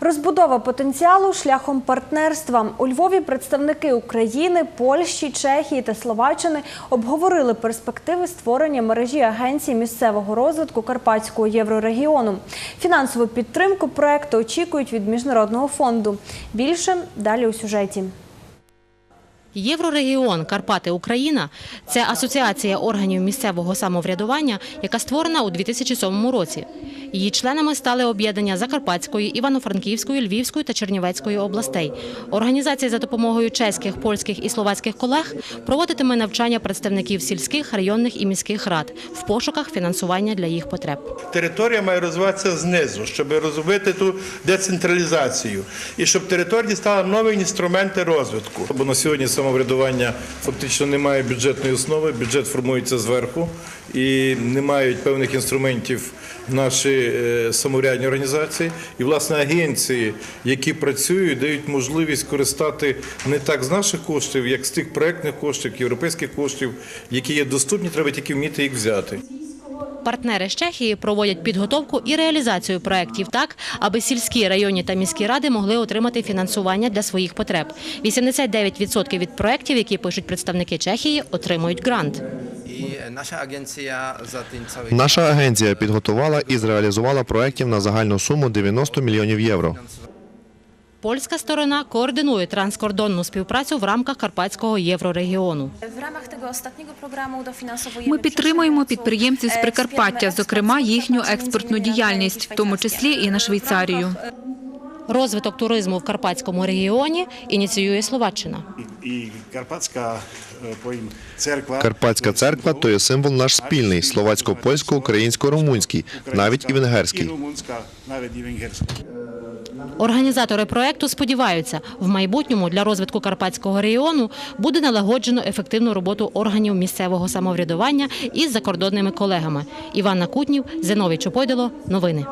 Розбудова потенціалу шляхом партнерства у Львові представники України, Польщі, Чехії та Словаччини обговорили перспективи створення мережі агенцій місцевого розвитку Карпатського єврорегіону. Фінансову підтримку проекту очікують від міжнародного фонду. Більше далі у сюжеті. Єврорегіон Карпати Україна це асоціація органів місцевого самоврядування, яка створена у 2007 році. Її членами стали об'єднання Закарпатської, Івано-Франківської, Львівської та Чернівецької областей. Організація за допомогою чеських, польських і словацьких колег проводитиме навчання представників сільських, районних і міських рад в пошуках фінансування для їх потреб. Територія має розвиватися знизу, щоб розробити ту децентралізацію і щоб території стали нові інструменти розвитку. Бо на сьогодні самоврядування фактично не має бюджетної основи, бюджет формується зверху і не мають певних інструментів наші е, самоврядні організації. І, власне, агенції, які працюють, дають можливість користати не так з наших коштів, як з тих проектних коштів, європейських коштів, які є доступні, треба тільки вміти їх взяти. Партнери з Чехії проводять підготовку і реалізацію проєктів так, аби сільські, районні та міські ради могли отримати фінансування для своїх потреб. 89% від проєктів, які пишуть представники Чехії, отримують грант. I nasza agencja za ten cały Наша агенція підготувала і зреалізувала проєктів на загальну суму 90 мільйонів євро. Польська сторона координує транскордонну співпрацю в рамках Карпатського єврорегіону. Ми підтримуємо підприємців з e, Прикарпаття, зокрема їхню експортну діяльність, в тому числі і на Швейцарію. Розвиток туризму в Карпатському регіоні ініціює Словаччина. i Karpacka e, poim. Карпатська церква то є символ наш спільний словацько-польсько-українсько-румунський, навіть і I венгерський. rumunska, nawet i węgierska. Організатори проекту сподіваються, в майбутньому для розвитку Карпатського регіону буде налагоджено ефективну роботу органів місцевого самоврядування із закордонними колегами. Іванна Кутнів, Зиновій Чопойдало. Новини.